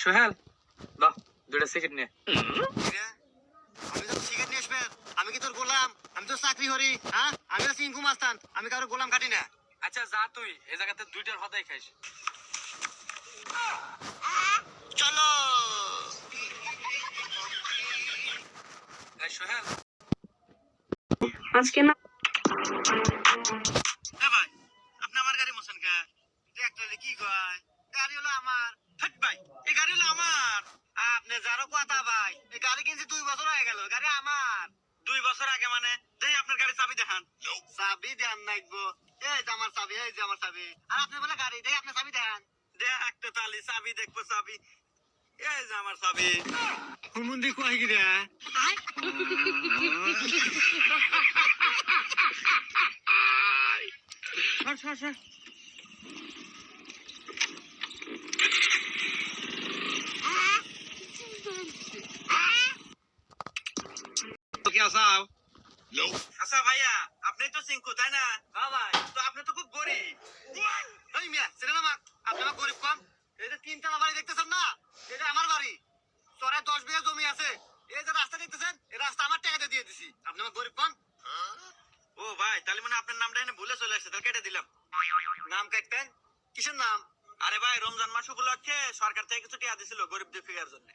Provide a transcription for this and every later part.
সোহেল বাহ দুটা সিগারেট নিয়ে। আমি তো সিগারেট নিয়ে আসবেন আমি কি তোর গোলাম? আমি তো চাকরি করি হ্যাঁ? আমি তো সিংকু মাস্তান আমি কারও গোলাম কাটি না। আচ্ছা যা তুই এই জায়গাতে দুইটার হদাই খাইস। চলো। সোহেল। আজকে না ভাই আপনি আমার গাড়ি মোছেন কে? ট্রাক্টরে কি কয়? গাড়ি হলো আমার হেট ভাই। এই গাড়ি হলো আমার। আপনি যারও কথা ভাই এই গাড়ি কিনছি দুই বছর হয়ে গেল গাড়ি আমার। দুই বছর আগে মানে দেই আপনার গাড়ি চাবি দেখান। চাবি দেন নাইবো এই যে আমার চাবি এই যে আমার চাবি। আর আপনি বলে গাড়ি দেই আপনি চাবি দেন দেখ তো তালি চাবি দেখব চাবি। এই যে আমার চাবি। হুমুন্দি কয় কি রে? সর সর কি আসাও আচ্ছা ভাইয়া আপনি তো সিঙ্কু তাই না? ভাই তো আপনি তো খুব গরিব। মিয়া আপনি আমার গরিব কম? এই যে তিনতলা বাড়ি দেখতেছেন না? এটা আমার বাড়ি। দশ বিঘা জমি আছে। এই যে রাস্তা দেখতেছেন এই রাস্তা আমার টাকাতে দিয়ে দিছি। আপনি আমার গরিব কম? ও ভাই তাহলে মানে আপনার নামটা এখানে ভুলে চলে আসছে তাহলে কেটে দিলাম। নাম কাটবেন? কিসের নাম? আরে ভাই রমজান মাস উপলক্ষে সরকার থেকে কিছু টিয়া দিছিল গরিবদের ফিগার জন্য।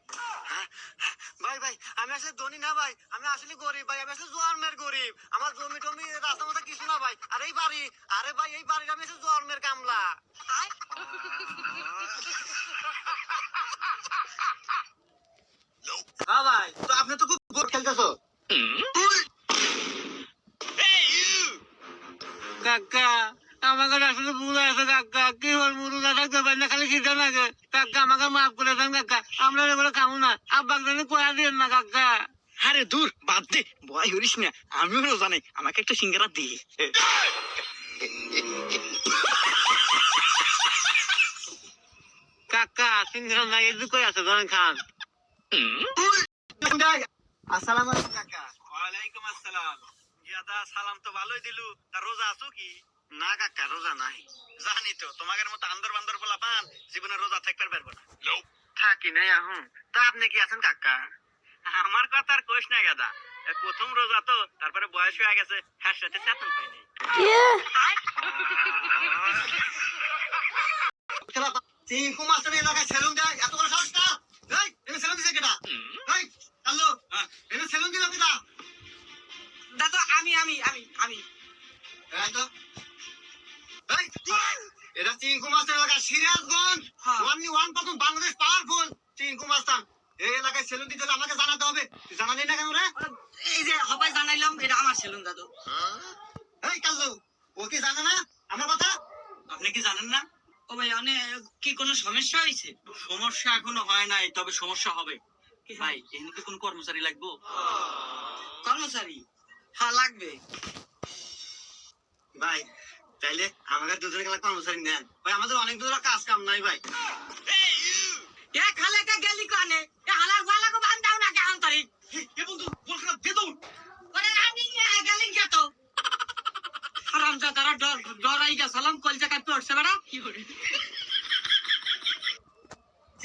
ভাই ভাই আমি আসলে ধনী না ভাই আমি আসলে গরিব ভাই আমি আসলে জোয়ারমের গরিব। আমার জমি টমি রাস্তা মাথা কিছু না ভাই। আর এই বাড়ি আরে ভাই এই বাড়ির আমি আসলে জোয়ারমের কামলা। হ্যাঁ ভাই তো আপনি তো খুব গোর খেলতেছো। কাকা। আমাকে আসলে ভুল আছে কাকা। কি হল মুরু দাদা? দেবেন না খালি খিদে লাগে। কাকা আমাকে মাফ করে দেন কাকা। আমরা এগুলো খাব না। আব্বাক জানি কয়া দিন না কাকা। আরে দূর বাদ দে। ভয় করিস না। আমিও রোজা নেই। আমাকে একটা সিঙ্গারা দি। কাকা সিংহ নাই এদিকে কই আছে? ধরেন খান। আসসালামু আলাইকুম কাকা। ওয়ালাইকুম আসসালাম। ইয়াদা সালাম তো ভালোই দিলু। তা রোজা আছো কি? না কাকা রোজা নাই। জানি তো তোমাদের মতো আন্দর বান্দর পোলা পান জীবনে রোজা থাকতে পারব না। থাকি নাই এখন তা আপনি কি আছেন কাকা? আমার কথা আর কোষ না গাদা। প্রথম রোজা তো তারপরে বয়স হয়ে গেছে হ্যাঁ সাথে চেতন পাইনি চিঙ্কু মাস্টার এলাকায় সেলুন দেয় এত বড় সাহস না এই এনে সেলুন দিছে কেটা এই হ্যালো এনে সেলুন দিল কেটা দাদা আমি আমি আমি আমি। তো এটা চিঙ্কু মাস্টার এলাকা সিরাজগঞ্জ। হ্যাঁ। One one percent Bangladesh powerful. Chinku master এই এলাকায় সেলুন দিতে হলে আমাকে জানাতে হবে। তুই জানালি না কেন রে? এই যে সবাই জানাইলাম এটা আমার সেলুন দাদু। এই কাজু ও কি জানে না আমার কথা? আপনি কি জানেন না? ও ভাই অনেক কি কোনো সমস্যা হয়েছে? সমস্যা এখনও হয় নাই তবে সমস্যা হবে। ভাই এখানে কোন কর্মচারী লাগবো? কর্মচারী? হ্যাঁ লাগবে। ভাই তাইলে আমাকে দুজনে গেলে কর্মচারী নেন। ভাই আমাদের অনেক দূর কাজ কাম নাই ভাই। এ খালে কে গেলি কানে? এ হালার কো বান্ধাও না কেমন তরি এ বন্ধু বল খারাপ দে দৌড়। ওরে আমি গেলি গে তো। ডর ডরাই গেছালাম কল জায়গায় পড়ছে বেড়া। কি করে?